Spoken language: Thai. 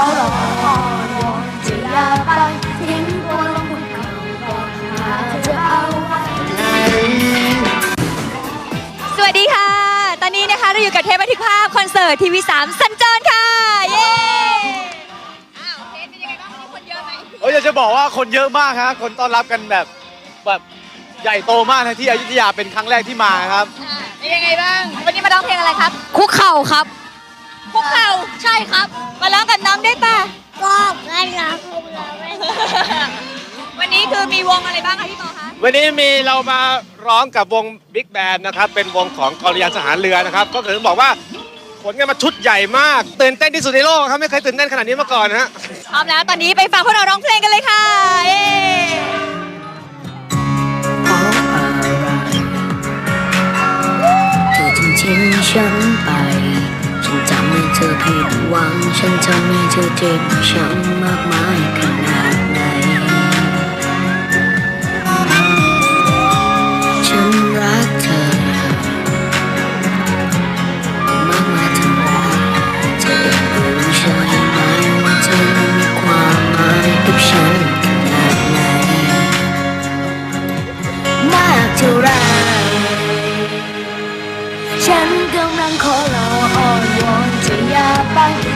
เขาหรอกอ่อนวอนจะอย่าไปทิ้งตัวลงบนเขาบอกหาเธอเอาไว้สวัสดีค่ะ ตอนนี้นะคะเราอยู่กับเทปบันทึกภาพคอนเสิร์ตทีวีสามสัญจรค่ะ เย้อ้าวเทปเป็นยังไงบ้างวันนี้คนเยอะไหมเอ้ยอยากจะบอกว่าคนเยอะมากฮะคนต้อนรับกันแบบแบบใหญ่โตมากนะที่อยุธยาเป็นครั้งแรกที่มาครับ อ่าเป็นยังไงบ้าง วันนี้มาร้องเพลงอะไรครับ คุกเข่าครับ คุกเข่าใช่ครับ มาร้องกับน้องได้ป่ะ ก็กันรักเราไม่วันนี้คือมีวงอะไรบ้างคะพี่ปอคะ วันนี้มีเรามาร้องกับวงบิ๊กแบนนะครับ เป็นวงของกอริยานทหารเรือนะครับ ก็คือบอกว่าผลงานมาชุดใหญ่มาก ตื่นเต้นที่สุดในโลกครับ ไม่เคยตื่นเต้นขนาดนี้มาก่อนนะฮะ พร้อมแล้วตอนนี้ไปฟังพวกเราร้องเพลงกันเลยค่ะเย้เพราะอะไรเธอถึงทิ้งฉันไป ฉันทำให้เธอผิดหวัง ฉันจะมีเธอเจ็บช้ำมากมายขนาดไหน ฉันรักเธอมากมายเท่าไรเธอรู้ใช่ไหมว่าเธอมีความหมายกับฉันขนาดไหน มากเท่าไรฉันกำลังขอเราอ้อนวอน อย่าไป